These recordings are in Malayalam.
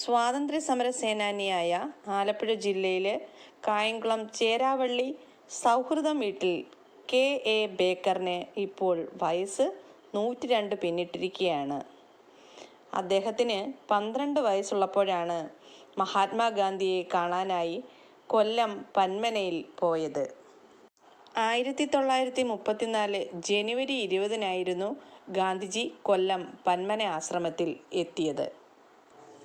സ്വാതന്ത്ര്യ സമര സേനാനിയായ ആലപ്പുഴ ജില്ലയിലെ കായംകുളം ചേരാവള്ളി സൗഹൃദം വീട്ടിൽ കെ എ ബേക്കറിന് ഇപ്പോൾ വയസ്സ് നൂറ്റി രണ്ട് പിന്നിട്ടിരിക്കുകയാണ്. അദ്ദേഹത്തിന് പന്ത്രണ്ട് വയസ്സുള്ളപ്പോഴാണ് മഹാത്മാഗാന്ധിയെ കാണാനായി കൊല്ലം പന്മനയിൽ പോയത്. ആയിരത്തി തൊള്ളായിരത്തി മുപ്പത്തിനാല് ജനുവരി ഇരുപതിനായിരുന്നു ഗാന്ധിജി കൊല്ലം പന്മന ആശ്രമത്തിൽ എത്തിയത്.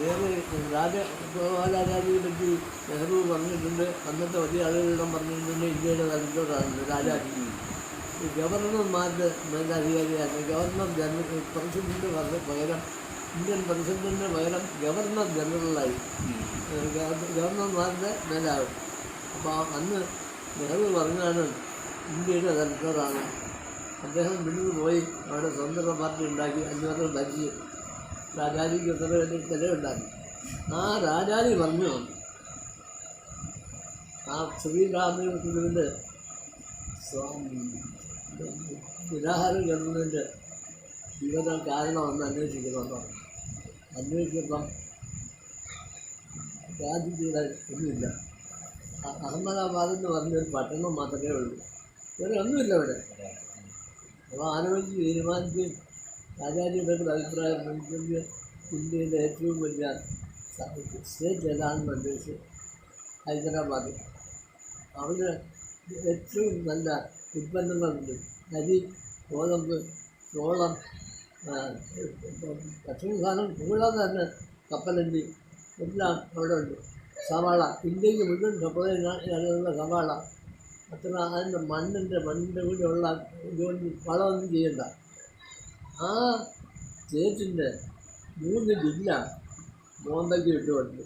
വേറെ രാജ ഗോപാലാചാര്യയെ പറ്റി നെഹ്റു പറഞ്ഞിട്ടുണ്ട്. അന്നത്തെ വലിയ ആളുകളെല്ലാം പറഞ്ഞിട്ടുണ്ട്. ഇന്ത്യയുടെ തലത്തോടാണ് രാജാജി. ഗവർണർമാരുടെ മേലധികാരിയാണ് ഗവർണർ ജനറൽ പ്രസിഡന്റ് പറഞ്ഞ പകരം ഇന്ത്യൻ പ്രസിഡന്റിന് പകരം ഗവർണർ ജനറലായി. ഗവർണർമാരുടെ മേലാകും അപ്പോൾ അന്ന് നെഹ്റു പറഞ്ഞാണ് ഇന്ത്യയുടെ തലത്തോടാണ് അദ്ദേഹം പിന്നീട് പോയി അവിടെ സ്വതന്ത്ര പാർട്ടി ഉണ്ടാക്കി. അഞ്ഞൂറ് ഭരിച്ച്. രാജാജിക്ക് എത്ര വലിയ വിലയുണ്ടാക്കി ആ രാജാജി പറഞ്ഞു ആ ശ്രീരാമകൃഷ്ണന്റെ നിരാഹാരം കിടന്നതിന്റെ ജീവിതം കാരണമെന്ന് അന്വേഷിക്കുന്നുണ്ടോ അന്വേഷിച്ചപ്പം ഗാന്ധിജിയുടെ ഒന്നുമില്ല. അഹമ്മദാബാദ് എന്ന് പറഞ്ഞൊരു പട്ടണം മാത്രമേ ഉള്ളൂ. വേറെ ഒന്നുമില്ല ഇവിടെ അപ്പോൾ ആലോചിച്ച് തീരുമാനിച്ച് രാജാജിയുടെ അഭിപ്രായം മനുഷ്യന്റെ ഇന്ത്യയിലെ ഏറ്റവും വലിയ സാഹിത്യ സ്റ്റേറ്റ് ഏതാണെന്ന് അന്വേഷിച്ച് ഹൈദരാബാദ് അവിടെ ഏറ്റവും നല്ല ഉൽപ്പന്നങ്ങളുണ്ട് അരി ഗോതമ്പ് ചോളം ഭക്ഷണസാധനം ഭക്ഷണ സാധനം കൂടാതെ തന്നെ കപ്പലണ്ടി എല്ലാം അവിടെ ഉണ്ട്. സവാള ഇന്ത്യയ്ക്ക് മുഴുവൻ കപ്പലുള്ള സവാള. അത്ര അതിന്റെ മണ്ണിന്റെ മണ്ണിന്റെ കൂടെ ഉള്ള ഇതുകൊണ്ട് വളമൊന്നും ചെയ്യണ്ട. ആ സ്റ്റേറ്റിന്റെ മൂന്ന് ജില്ല ബോംബെക്ക് വിട്ടുകൊണ്ട്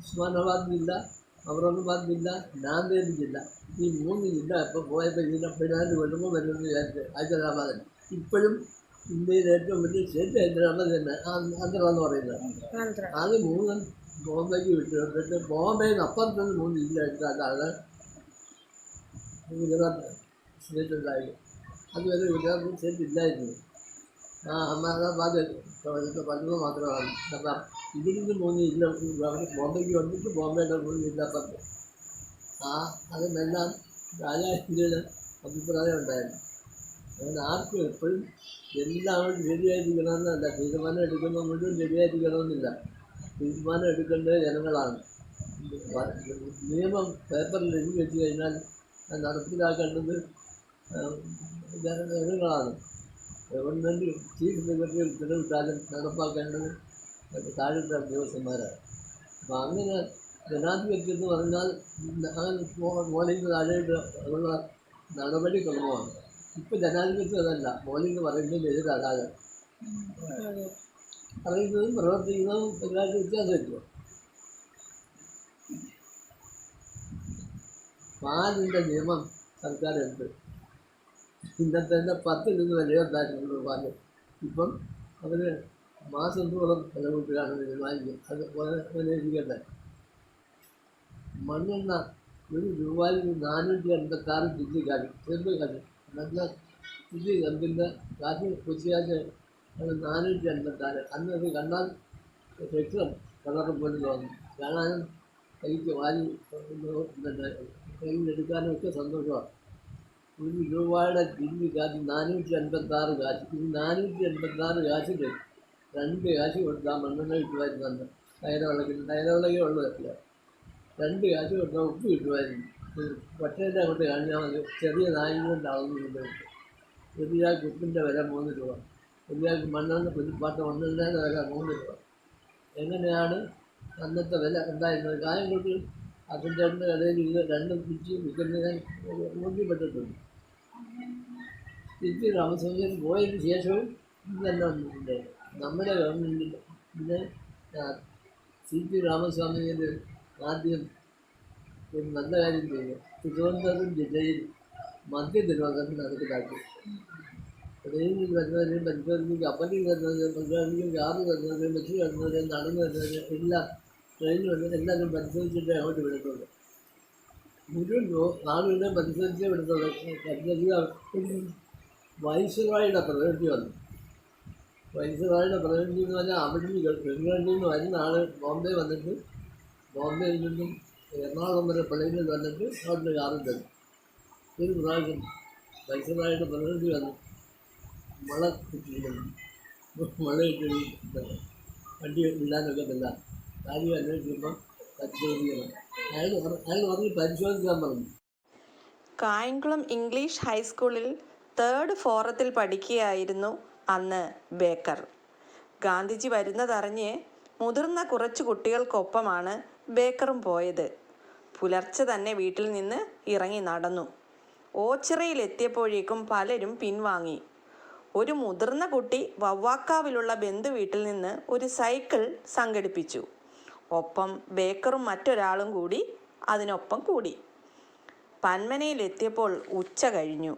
ഉസ്മാനാബാദ് ജില്ല ഔറംഗാബാദ് ജില്ല നാന്ദേദ് ജില്ല. ഈ മൂന്ന് ജില്ല ഇപ്പോൾ പോയപ്പോൾ ജില്ല പതിനാല് കൊല്ലുമ്പോൾ വരുമെന്ന് വിചാരിച്ച് ഹൈദരാബാദിൽ ഇപ്പോഴും ഇന്ത്യയിലെ ഏറ്റവും വലിയ സ്റ്റേറ്റ് ഹൈദരാബാദ് തന്നെ. ആന്ധ്ര എന്ന് പറയുന്നത്. അത് മൂന്നും ബോംബെക്ക് വിട്ടുകൊണ്ടിട്ട് ബോംബെയിൽ നിന്ന് അപ്പുറത്തുനിന്ന് മൂന്ന് ജില്ല എടുത്താലാണ് ഗുജറാത്ത് സ്റ്റേറ്റ് ഉണ്ടായത്. അതുവരെ ഗുജറാത്ത് സ്റ്റേറ്റ് ഇല്ലായിരുന്നു. അഹമ്മദാബാദ് പലത് മാത്രമാണ്. കാരണം ഇതിൽ മൂന്ന് ജില്ല അവർ ബോംബെക്ക് വന്നിട്ട് ബോംബെയുടെ മൂന്ന് ജില്ല പറഞ്ഞു ആ അതിനെല്ലാം രാജാവിന്റെ അഭിപ്രായം ഉണ്ടായിരുന്നു. അങ്ങനെ ആർക്കും എപ്പോഴും എല്ലാവരും ശരിയായിരിക്കണമെന്നല്ല തീരുമാനം എടുക്കുന്ന മുഴുവൻ ശരിയായിരിക്കണമെന്നില്ല. തീരുമാനം എടുക്കേണ്ടത് ജനങ്ങളാണ്. നിയമം പേപ്പറിൽ എഴുതി വെച്ച് കഴിഞ്ഞാൽ നടപ്പിലാക്കേണ്ടത് ജനങ്ങളാണ്. ഗവൺമെന്റ് ചീഫ് സെക്രട്ടറി ഉത്തരവിട്ടാലും നടപ്പാക്കേണ്ടത് താഴെയുള്ള ഉദ്യോഗസ്ഥന്മാരാണ്. അപ്പം അങ്ങനെ ജനാധിപത്യം എന്ന് പറഞ്ഞാൽ മോളിന്ന് താഴെയിട്ട് ഉള്ള നടപടിക്രമമാണ് ഇപ്പം ജനാധിപത്യം അതല്ല. മോളിന്ന് പറയുന്നതിന് എതിരാകാതെ പറയുന്നതും പ്രവർത്തിക്കുന്നതും എല്ലാവർക്കും വ്യത്യാസമില്ല. പാലിന്റെ നിയമം സർക്കാർ എടുത്ത് ഇന്നത്തെ തന്നെ പത്ത് നിന്ന് വിലയുണ്ടായിട്ടുള്ളൂ പാൽ ഇപ്പം അവർ മാസം തോറും വില കൂട്ടുകയാണ് തീരുമാനിക്കും അത് പോലെ ഇരിക്കട്ടെ മണ്ണെണ്ണ ഒരു രൂപയിൽ നാനൂറ്റി എൺപത്താറ് ചില്ലി കാട്ടി ചെമ്പ് കാട്ടി നല്ല ചില്ലി കമ്പിന്റെ കാശ് കൊച്ചിയാച്ച് അത് നാനൂറ്റി എൺപത്താറ് അന്ന് അത് കണ്ടാൽ രക്തം കളറ് പോലെ തോന്നും. കാണാനും കൈക്ക് വാരി പിന്നെ കയ്യിലെടുക്കാനും ഒക്കെ സന്തോഷമാണ്. ഒരു രൂപയുടെ ചില്ലി കാശ് നാനൂറ്റി അൻപത്താറ് കാശ്. ഈ നാനൂറ്റി അൻപത്താറ് കാശിൽ രണ്ട് കാശ് കൊടുത്താൽ മണ്ണെണ്ണ കിട്ടുമായിരുന്നു ടയറുള്ളക്കിന് ടയറുള്ളകേ ഉള്ളതല്ല രണ്ട് കാശ് കൊടുത്താൽ ഉപ്പ് കിട്ടുമായിരുന്നു. പട്ടേന്റെ അങ്ങോട്ട് കാണിച്ചാൽ മതി. ചെറിയ നായും കൊണ്ടാവുന്നുണ്ട് ചെറിയ ഉപ്പിന്റെ വില മൂന്ന് രൂപ. ചെറിയ മണ്ണെണ്ണ പുലിപ്പാട്ട മണ്ണെണ്ണയുടെ വില മൂന്ന് രൂപ. എങ്ങനെയാണ് അന്നത്തെ വില ഉണ്ടായിരുന്നത് കായം കൊണ്ട് അതിന്റെ കടയിൽ ഇത് രണ്ടും പിടിച്ച് വിൽക്കുന്നതിന് ബോധ്യപ്പെട്ടിട്ടുണ്ട് തിരിച്ച് രാമസ്വാമിയിൽ പോയതിന് ശേഷവും ഇതെല്ലാം വന്നിട്ടുണ്ട് നമ്മുടെ ഗവൺമെന്റിൽ പിന്നെ സി പി രാമസ്വാമിയിൽ ആദ്യം ഒരു നല്ല കാര്യം ചെയ്തു. തിരുവനന്തപുരം ജില്ലയിൽ മധ്യ തിരുവനന്തപുരം നടപ്പിലാക്കി. ട്രെയിനിൽ വരുന്നവരെയും പരിശോധിക്കും കപ്പലിൽ വരുന്നവരെയും പരിശോധിക്കും കാറ് വരുന്നവരെയും ബസ് വരുന്നവരെയും നടന്നു വരുന്നവരെയും എല്ലാം ട്രെയിനിൽ വരുന്നവരും എല്ലാവരും പരിശോധിച്ചിട്ടേ അങ്ങോട്ട് വിടത്തുള്ളൂ നാടുകളെയും പരിശോധിച്ചേ പരിശോധിക്കുക വൈസ്രോയുടെ പ്രതിനിധി വന്നു. വൈസ്രോയുടെ പ്രതിനിധി എന്ന് പറഞ്ഞാൽ അവിടെ ഇംഗ്ലണ്ടിൽ നിന്ന് വരുന്ന ആൾ ബോംബെ വന്നിട്ട് ബോംബെയിൽ നിന്നും എറണാകുളം വരെ പ്ലെയിനിൽ വന്നിട്ട് അവിടുന്ന് കാറിൽ തന്നു ഒരു പ്രാവശ്യം പ്രതിനിധി വന്നു. മഴ കിട്ടിയിരുന്നു. മഴ കിട്ടി വണ്ടി ഇല്ലാനൊക്കത്തില്ല. കാര്യം അന്വേഷിക്കുമ്പോൾ കായംകുളം ഇംഗ്ലീഷ് ഹൈസ്കൂളിൽ തേർഡ് ഫോറത്തിൽ പഠിക്കുകയായിരുന്നു അന്ന് ബേക്കർ. ഗാന്ധിജി വരുന്നതറിഞ്ഞ് മുതിർന്ന കുറച്ച് കുട്ടികൾക്കൊപ്പമാണ് ബേക്കറും പോയത്. പുലർച്ചെ തന്നെ വീട്ടിൽ നിന്ന് ഇറങ്ങി നടന്നു. ഓച്ചിറയിലെത്തിയപ്പോഴേക്കും പലരും പിൻവാങ്ങി. ഒരു മുതിർന്ന കുട്ടി വവ്വാക്കാവിലുള്ള ബന്ധു വീട്ടിൽ നിന്ന് ഒരു സൈക്കിൾ സംഘടിപ്പിച്ചു. ഒപ്പം ബേക്കറും മറ്റൊരാളും കൂടി അതിനൊപ്പം കൂടി. പന്മനയിലെത്തിയപ്പോൾ ഉച്ച കഴിഞ്ഞു.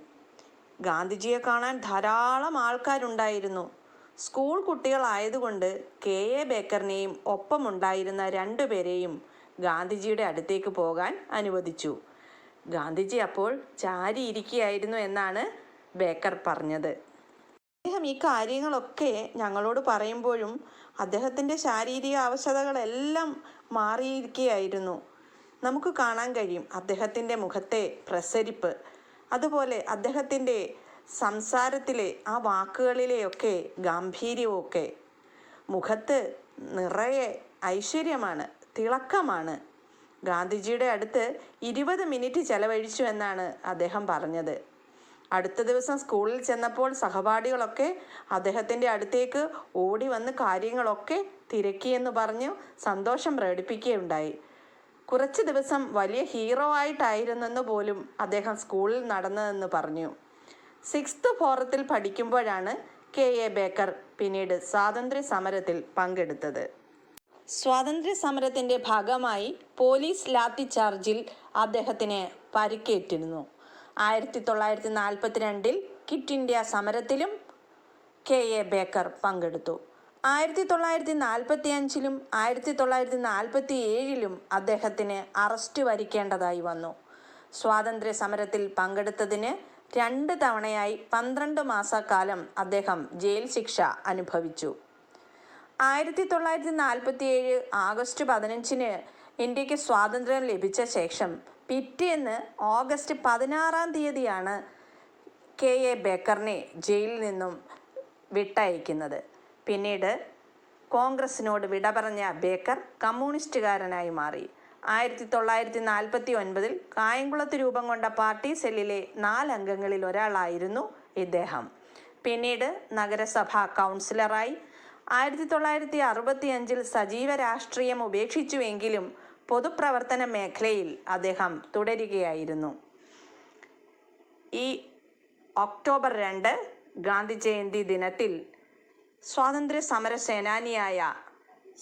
ഗാന്ധിജിയെ കാണാൻ ധാരാളം ആൾക്കാരുണ്ടായിരുന്നു. സ്കൂൾ കുട്ടികളായതുകൊണ്ട് കെ. എ. ബേക്കറിനെയും ഒപ്പമുണ്ടായിരുന്ന രണ്ടുപേരെയും ഗാന്ധിജിയുടെ അടുത്തേക്ക് പോകാൻ അനുവദിച്ചു. ഗാന്ധിജി അപ്പോൾ ചാരിയിരിക്കുകയായിരുന്നു എന്നാണ് ബേക്കർ പറഞ്ഞത്. അദ്ദേഹം ഈ കാര്യങ്ങളൊക്കെ ഞങ്ങളോട് പറയുമ്പോഴും അദ്ദേഹത്തിന്റെ ശാരീരിക അവശതകളെല്ലാം മാറിയിരിക്കുകയായിരുന്നു. നമുക്ക് കാണാൻ കഴിയും അദ്ദേഹത്തിന്റെ മുഖത്തെ പ്രസരിപ്പ്. അതുപോലെ അദ്ദേഹത്തിന്റെ സംസാരത്തിലെ ആ വാക്കുകളിലെയൊക്കെ ഗാംഭീര്യവുമൊക്കെ. മുഖത്ത് നിറയെ ഐശ്വര്യമാണ് തിളക്കമാണ്. ഗാന്ധിജിയുടെ അടുത്ത് ഇരുപത് മിനിറ്റ് ചെലവഴിച്ചു എന്നാണ് അദ്ദേഹം പറഞ്ഞത്. അടുത്ത ദിവസം സ്കൂളിൽ ചെന്നപ്പോൾ സഹപാഠികളൊക്കെ അദ്ദേഹത്തിന്റെ അടുത്തേക്ക് ഓടി വന്ന് കാര്യങ്ങളൊക്കെ തിരക്കിയെന്ന് പറഞ്ഞു സന്തോഷം പ്രകടിപ്പിക്കുകയുണ്ടായി. കുറച്ച് ദിവസം വലിയ ഹീറോ ആയിട്ടായിരുന്നെന്ന് പോലും അദ്ദേഹം സ്കൂളിൽ നടന്നതെന്ന് പറഞ്ഞു. സിക്സ്ത് ഫോറത്തിൽ പഠിക്കുമ്പോഴാണ് കെ എ ബേക്കർ പിന്നീട് സ്വാതന്ത്ര്യ സമരത്തിൽ പങ്കെടുത്തത്. സ്വാതന്ത്ര്യ സമരത്തിന്റെ ഭാഗമായി പോലീസ് ലാത്തി ചാർജിൽ അദ്ദേഹത്തിന് പരിക്കേറ്റിരുന്നു. ആയിരത്തി തൊള്ളായിരത്തി നാൽപ്പത്തിരണ്ടിൽ കിറ്റ് ഇന്ത്യ സമരത്തിലും കെ എ ബേക്കർ പങ്കെടുത്തു. ആയിരത്തി തൊള്ളായിരത്തി നാൽപ്പത്തി അഞ്ചിലും ആയിരത്തി തൊള്ളായിരത്തി നാൽപ്പത്തി ഏഴിലും അദ്ദേഹത്തിന് അറസ്റ്റ് വരിക്കേണ്ടതായി വന്നു. സ്വാതന്ത്ര്യ സമരത്തിൽ പങ്കെടുത്തതിന് രണ്ട് തവണയായി പന്ത്രണ്ട് മാസക്കാലം അദ്ദേഹം ജയിൽ ശിക്ഷ അനുഭവിച്ചു. ആയിരത്തി തൊള്ളായിരത്തി നാൽപ്പത്തി ഏഴ് ആഗസ്റ്റ് പതിനഞ്ചിന് ഇന്ത്യയ്ക്ക് സ്വാതന്ത്ര്യം ലഭിച്ച ശേഷം പിറ്റേന്ന് ഓഗസ്റ്റ് പതിനാറാം തീയതിയാണ് കെ എ ബേക്കറിനെ ജയിലിൽ നിന്നും വിട്ടയക്കുന്നത്. പിന്നീട് കോൺഗ്രസിനോട് വിട പറഞ്ഞ ബേക്കർ കമ്മ്യൂണിസ്റ്റുകാരനായി മാറി. ആയിരത്തി തൊള്ളായിരത്തി നാൽപ്പത്തി ഒൻപതിൽ കായംകുളത്ത് രൂപം കൊണ്ട പാർട്ടി സെല്ലിലെ നാലംഗങ്ങളിൽ ഒരാളായിരുന്നു ഇദ്ദേഹം. പിന്നീട് നഗരസഭാ കൗൺസിലറായി. ആയിരത്തി തൊള്ളായിരത്തി അറുപത്തി അഞ്ചിൽ സജീവ രാഷ്ട്രീയം ഉപേക്ഷിച്ചുവെങ്കിലും പൊതുപ്രവർത്തന മേഖലയിൽ അദ്ദേഹം തുടരുകയായിരുന്നു. ഈ ഒക്ടോബർ രണ്ട് ഗാന്ധി ജയന്തി ദിനത്തിൽ സ്വാതന്ത്ര്യ സമര സേനാനിയായ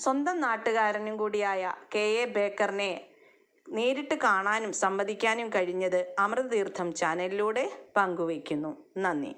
സ്വന്തം നാട്ടുകാരനും കൂടിയായ കെ എ ബേക്കറിനെ നേരിട്ട് കാണാനും സംവദിക്കാനും കഴിഞ്ഞത് അമൃതതീർത്ഥം ചാനലിലൂടെ പങ്കുവയ്ക്കുന്നു. നന്ദി.